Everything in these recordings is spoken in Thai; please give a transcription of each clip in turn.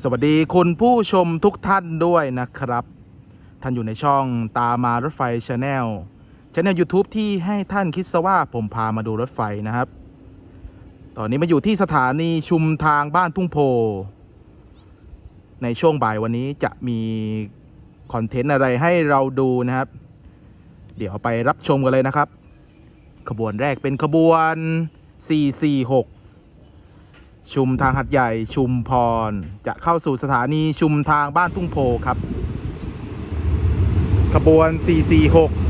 สวัสดีคุณผู้ชมทุกท่านด้วยนะครับ ท่านอยู่ในช่องตามมารถไฟชาแนลช anel YouTube ที่ให้ท่านคิดซะว่าผมพามาดูรถไฟนะครับ ตอนนี้มาอยู่ที่สถานีชุมทางบ้านทุ่งโพ ในช่วงบ่ายวันนี้จะมีคอนเทนต์อะไรให้เราดูนะครับ เดี๋ยวไปรับชมกันเลยนะครับ ขบวนแรกเป็นขบวน 446 ชุมทางหัดใหญ่ชุมพร จะเข้าสู่สถานีชุมทางบ้านทุ่งโพครับ ขบวน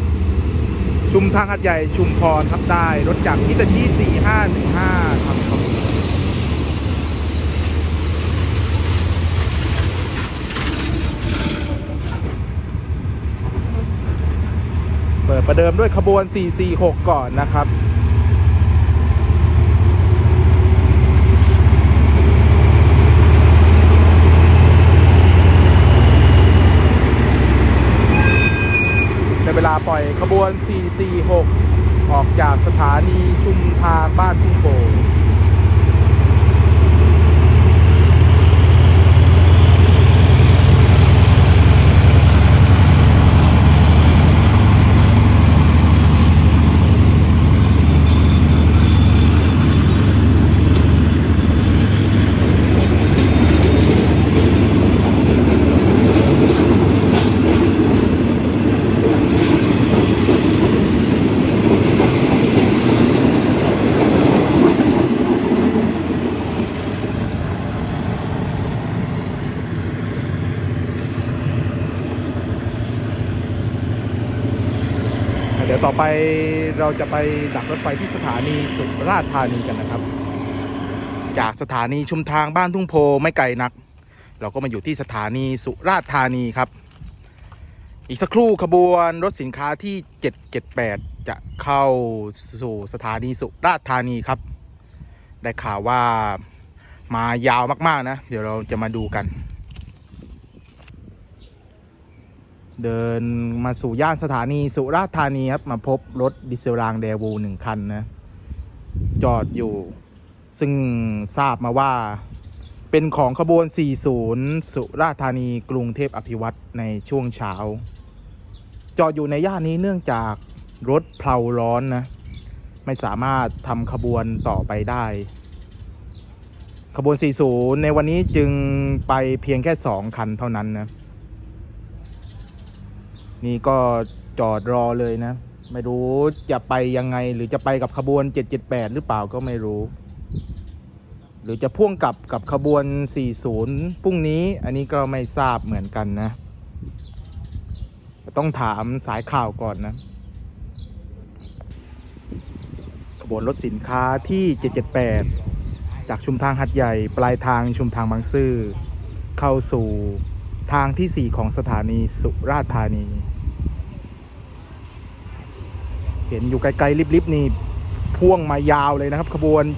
446 ชุมทางหัดใหญ่ชุมพรครับได้รถจากฮิตาชิ4515ครับขบวนเปิดประเดิมด้วยขบวน 446 ก่อนนะครับ ในเวลา ปล่อยขบวน 446 ออกจากสถานีชุมทางบ้านทุ่งโป่ง เดี๋ยวต่อไปเราจะไปดักรถไฟที่สถานีสุราษฎร์ธานีกันนะครับ จากสถานีชุมทางบ้านทุ่งโพไม่ไกลนัก เราก็มาอยู่ที่สถานีสุราษฎร์ธานีครับ อีกสักครู่ขบวนรถสินค้าที่ 778 จะเข้าสู่สถานีสุราษฎร์ธานีครับ ได้ข่าวว่ามายาวมากๆนะ เดี๋ยวเราจะมาดูกัน เดินมาสู่ย่านสถานีสุราษฎร์ธานีครับ มาพบรถดีเซลรางเดวูหนึ่งคันนะ จอดอยู่ ซึ่งทราบมาว่า เป็นของขบวน 40 สุราษฎร์ธานีกรุงเทพอภิวัตในช่วงเช้า จอดอยู่ในย่านนี้เนื่องจากรถเพลาร้อนนะ ไม่สามารถทำขบวนต่อไปได้ ขบวน 40 ในวันนี้จึงไปเพียงแค่ 2 คันเท่านั้นนะ นี่ก็จอดรอเลยนะ ไม่รู้จะไปยังไง หรือจะไปกับขบวน 778 หรือเปล่าก็ไม่รู้ หรือจะพ่วงกับกับขบวน 40พรุ่งนี้ อันนี้ก็ไม่ทราบเหมือนกันนะ ต้องถามสายข่าวก่อนนะขบวนรถสินค้าที่ 778 จากชุมทางหัดใหญ่ ปลายทางชุมทางบางซื่อเข้าสู่ทางที่ 4 ของสถานีสุราษฎร์ธานี เห็นอยู่ไกลๆลิบๆนี่พ่วงมายาวเลยนะครับ ขบวน 778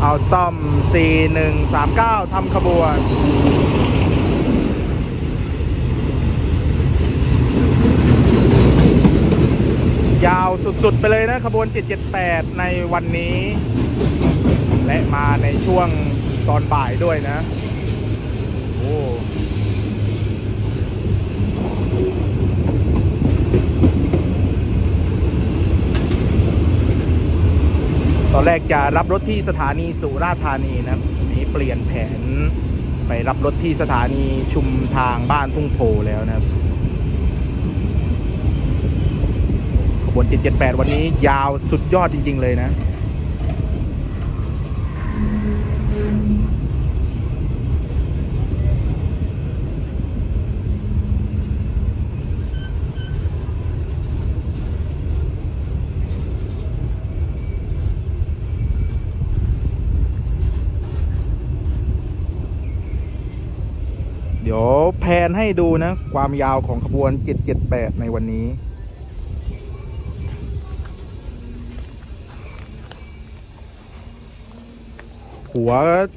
เอาสตอม 4139ทำขบวนยาวสุดๆ ไปเลยนะขบวน 778 ในวันนี้ และมาในช่วงตอนบ่ายด้วยนะ โอ้ ตอนแรกจะรับรถที่สถานีสุราษฎร์ธานีนะครับนี้เปลี่ยนแผนไปรับรถที่สถานีชุมทางบ้านทุ่งโพแล้วนะครับขบวน778 วันนี้ยาวสุดยอดจริง ๆ เลยนะ ดี๋ยวแพนให้ดูนะ ความยาวของขบวน 778 ในวันนี้ หัว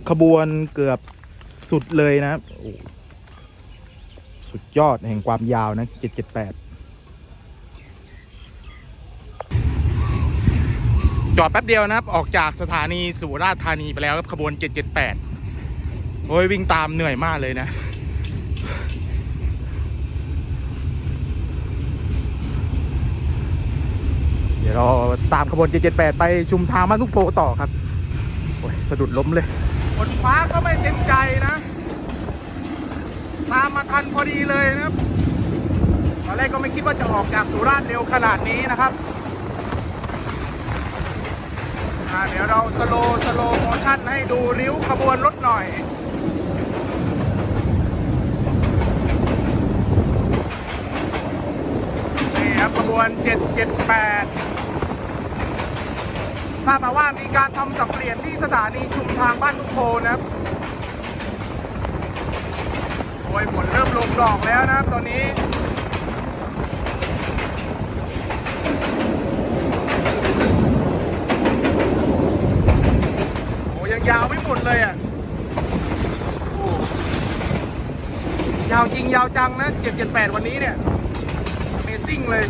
ขบวนเกือบสุดเลยนะ สุดยอดแห่งความยาวนะ 778จอดแป๊บเดียวนะครับ ออกจากสถานีสุราษฎร์ธานีไปแล้วครับขบวน 778 โอ้ยวิ่งตามเหนื่อยมากเลยนะ ดี๋ยวเราตามขบวน 778 ไปชุมทางบ้านทุกโพต่อครับโอ้ยสะดุดล้มเลยฝนฟ้าก็ไม่เต็มใจนะ ตามมาทันพอดีเลยนะครับตอนแรกก็ไม่คิดว่าจะออกจากสุราษฎร์เร็วขนาดนี้นะครับอ่าเดี๋ยวเราสโลสโลโมชั่นให้ดูริ้วขบวนรถหน่อยนี่ครับขบวน 778 ทราบมาว่ามีการทำสับเปลี่ยนที่สถานีชุมทางบ้านทุกโพนะครับโอ้ยฝนเริ่มลงดอกแล้วนะครับตอนนี้โอ้ยังยาวไม่หมดเลยอะยาวจริงยาวจังนะ 778 วันนี้เนี่ย Amazing เลย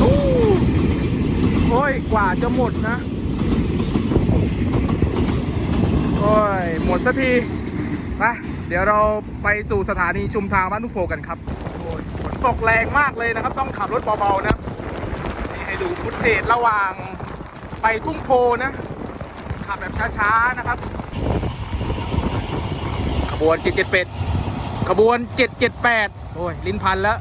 โอ้โอ้ย กว่าจะหมดนะ โอ้ย หมดสักที ไป เดี๋ยวเราไปสู่สถานีชุมทางบ้านทุกโพกันครับโอ้ยฝนตกแรงมากเลยนะครับ ต้องขับรถเบาๆนะนี่ให้ดูฟุตเทจระหว่างไปทุ่งโพนะ ขับแบบช้าๆนะครับ ขบวน778ขบวน 778 โอ้ย ลิ้นพันแล้ว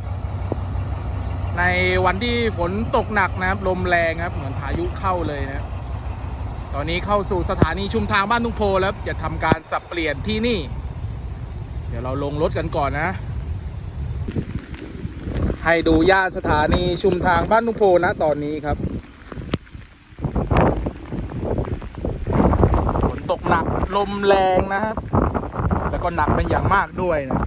ในวันที่ฝนตกหนักนะครับ ลมแรงครับ เหมือนพายุเข้าเลยนะตอนนี้เข้าสู่สถานีชุมทางบ้านทุ่งโพแล้วจะทำการสับเปลี่ยนที่นี่ ดี๋ยวเราลงรถกันก่อนนะ ให้ดูย่านสถานีชุมทางบ้านทุ่งโพนะตอนนี้ครับฝนตกหนักลมแรงนะครับ แล้วก็หนักเป็นอย่างมากด้วยนะ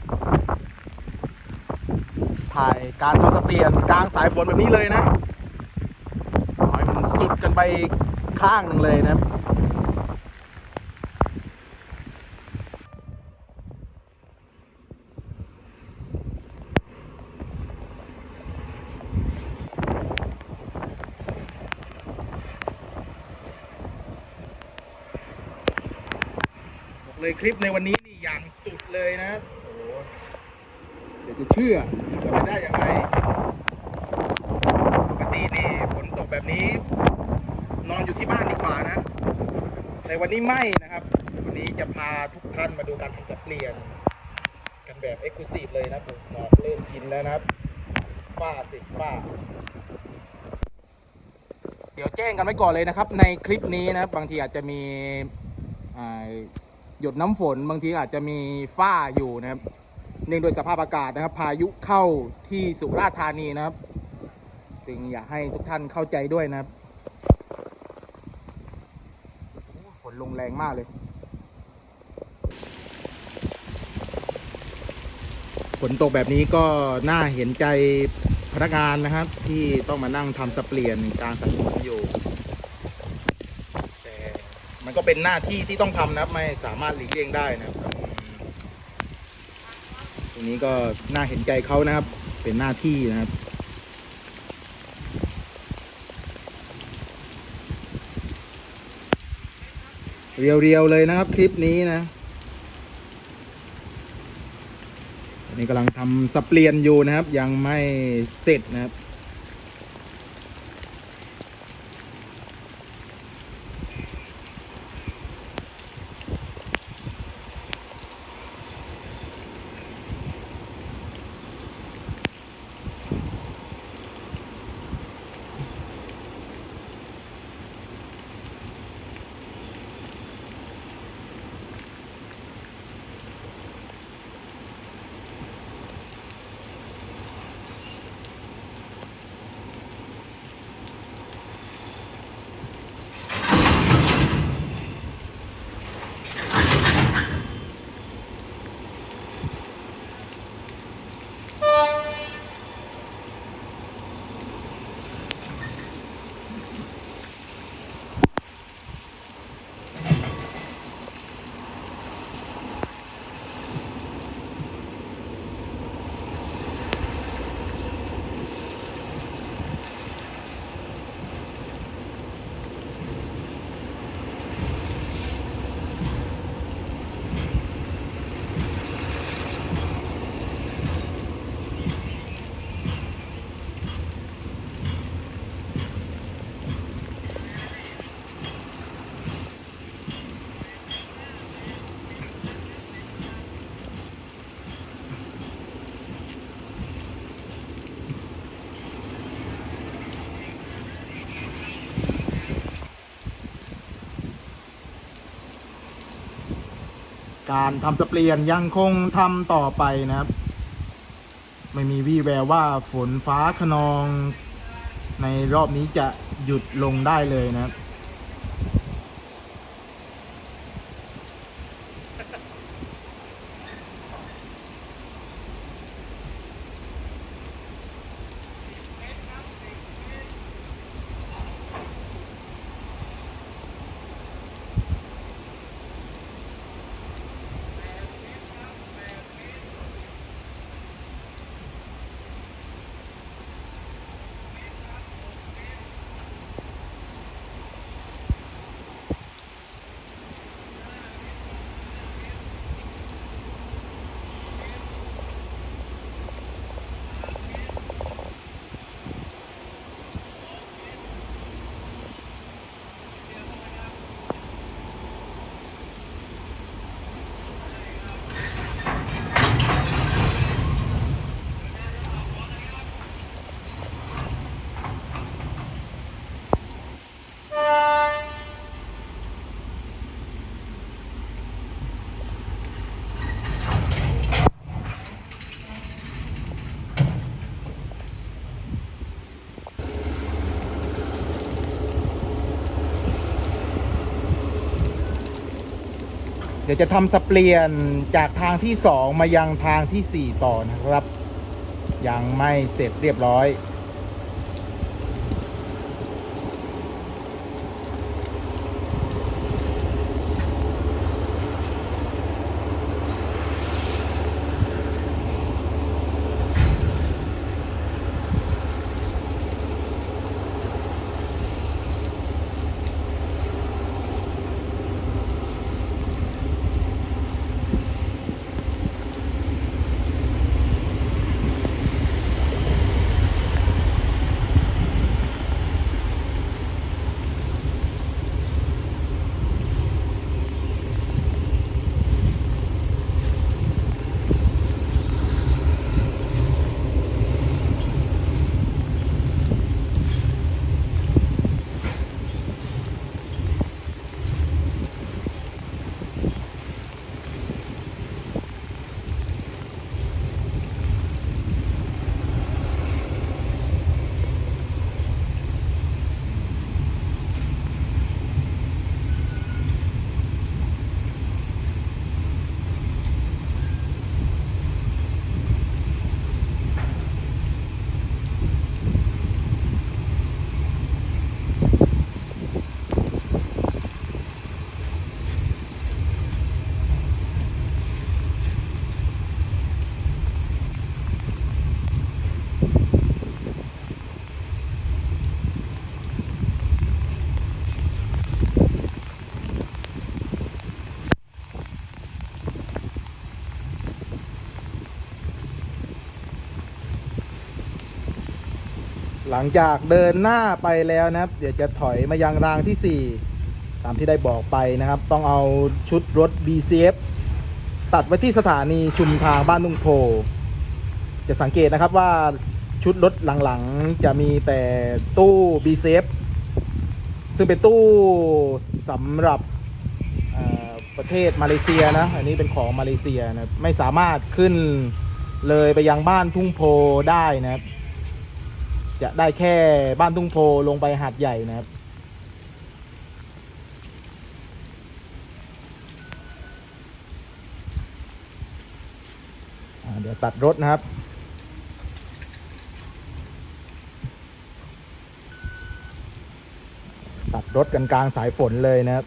ถ่ายการทำสเปลี่ยนกลางสายฝนแบบนี้เลยนะขอให้มันสุดกันไปข้างหนึ่งเลยนะครับ เลยคลิปในวันนี้นี่อย่างสุดเลยนะโอ้โหเดี๋ยวจะเชื่อจะไปได้อยังไงปกตินี่ฝนตกแบบนี้ นอนอยู่ที่บ้านดีกว่านะในวันนี้ไม่นะครับ วันนี้จะพาทุกท่านมาดูการทำสับเปลี่ยน กันแบบเอ็กซ์คลูซีฟเลยนะผมหมอกเริ่มกินแล้วนะครับฝ้าสิฝ้าเดี๋ยวแจ้งกันไว้ก่อนเลยนะครับ ในคลิปนี้นะครับบางทีอาจจะมีอ่า หยดน้ำฝนบางทีอาจจะมีฝ้าอยู่นะครับเนื่องโดวยสภาพอากาศนะครับ พายุเข้าที่สุราษฎร์ธานีนะครับ จึงอยากให้ทุกท่านเข้าใจด้วยนะครับฝนลงแรงมากเลยฝนตกแบบนี้ก็น่าเห็นใจพนักงานนะครับ ที่ต้องมานั่งทำสเปลี่ยนกลารสังคมอยู่แต่มันก็ เป็นหน้าที่ที่ต้องทำนะครับ ไม่สามารถหลีกเลี่ยงได้นะครับตรงนี้ก็น่าเห็นใจเขานะครับ เป็นหน้าที่นะครับเรียวๆเลยนะครับคลิปนี้นะนนี้กำลังทำสเปลียนอยู่นะครับ ยังไม่เสร็จนะครับ การทำสเปลียนยังคงทำต่อไปนะครับ ไม่มีวี่แววว่าฝนฟ้าขนอง ในรอบนี้จะหยุดลงได้เลยนะครับ เดี๋ยวจะทำสเปลียนจากทางที่สองมายังทางที่สี่ต่อนะครับ ยังไม่เสร็จเรียบร้อย ลังจากเดินหน้าไปแล้วนะครับ เดี๋ยวจะถอยมายังรางที่ 4 ตามที่ได้บอกไปนะครับ ต้องเอาชุดรถ BCF ตัดไว้ที่สถานีชุมทางบ้านนุ่งโพ จะสังเกตนะครับว่าชุดรถหลังๆ จะมีแต่ตู้ BCF ซึ่งเป็นตู้สำหรับประเทศมาเลเซียนะ อันนี้เป็นของมาเลเซียนะไม่สามารถขึ้นเลยไปยังบ้านทุ่งโพได้นะครับ จะได้แค่บ้านทุ่งโพลงไปหาดใหญ่นะครับ เดี๋ยวตัดรถนะครับตัดรถกันกลางสายฝนเลยนะครับ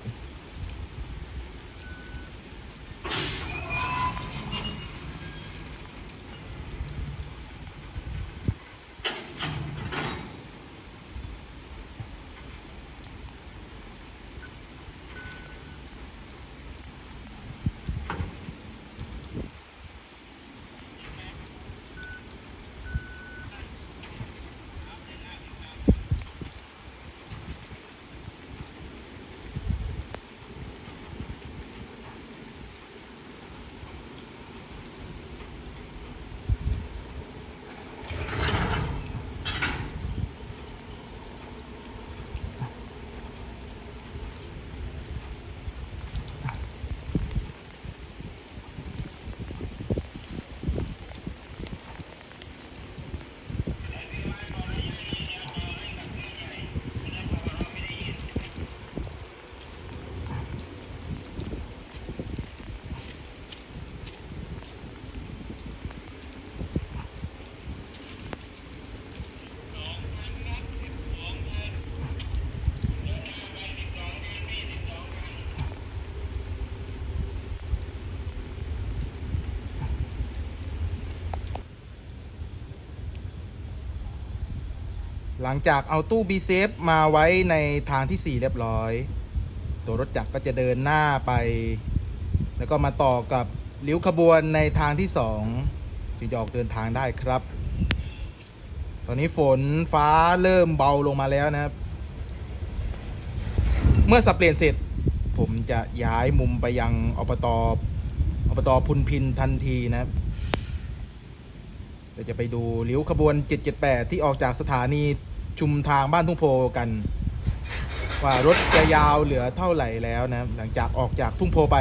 หลังจากเอาตู้ b ีเซฟมาไว้ในทางที่ 4 เรียบร้อย ตัวรถจักรก็จะเดินหน้าไป แล้วก็มาต่อกับลิ้วขบวนในทางที่ 2 จึงจะออกเดินทางได้ครับ ตอนนี้ฝนฟ้าเริ่มเบาลงมาแล้วนะครับ เมื่อสับเปลี่ยนเสร็จ ผมจะย้ายมุมไปยังอบตอบตพุนพินทันทีนะครับเดี๋ยวจะไปดูลิ้วขบวน 778 ที่ออกจากสถานี ชุมทางบ้านทุ่งโพกัน ว่ารถจะยาวเหลือเท่าไหร่แล้วนะหลังจากออกจากทุ่งโพไป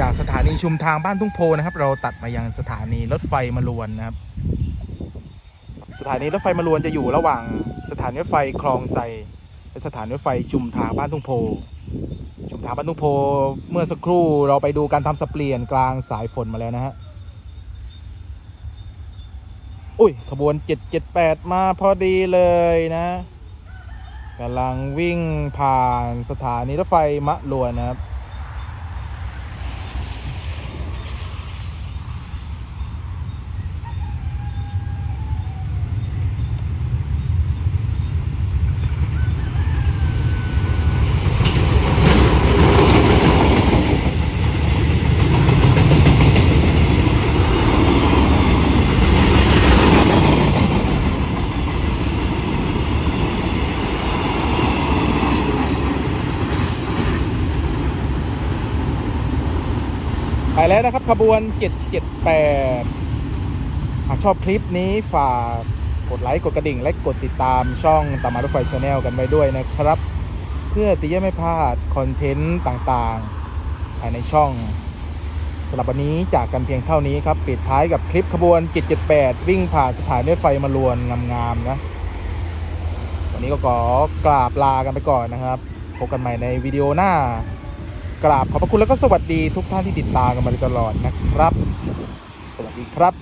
จากสถานี ชุมทางบ้านทุ่งโพนะครับ เราตัดมายังสถานีรถไฟมารวนนะครับ สถานีรถไฟมารวนจะอยู่ระหว่างสถานีรถไฟคลองไซและสถานีรถไฟชุมทางบ้านทุ่งโพ ชุมทางบ้านทุ่งโพเมื่อสักครู่เราไปดูการทำสเปลี่ยนกลางสายฝนมาแล้วนะฮะอุ้ยขบวน778 มาพอดีเลยนะกำลังวิ่งผ่านสถานีรถไฟมะลวนนะครับ ไปแล้วนะครับขบวน 778 หากชอบคลิปนี้ฝากกดไลค์กดกระดิ่ง และกดติดตามช่องตามารถไฟชาแนลกันไปด้วยนะครับ เพื่อที่จะไม่พลาดคอนเทนต์ต่างๆ ภายในช่องสำหรับวันนี้จากกันเพียงเท่านี้ครับ ปิดท้ายกับคลิปขบวน 778 วิ่งผ่านสถานีรถไฟมาลวนงามๆนะวันนี้ก็ขอกราบลากันไปก่อนนะครับ พบกันใหม่ในวิดีโอหน้า กราบขอบพระคุณแล้วก็สวัสดีทุกท่านที่ติดตามกันมาตลอดนะครับ สวัสดีครับ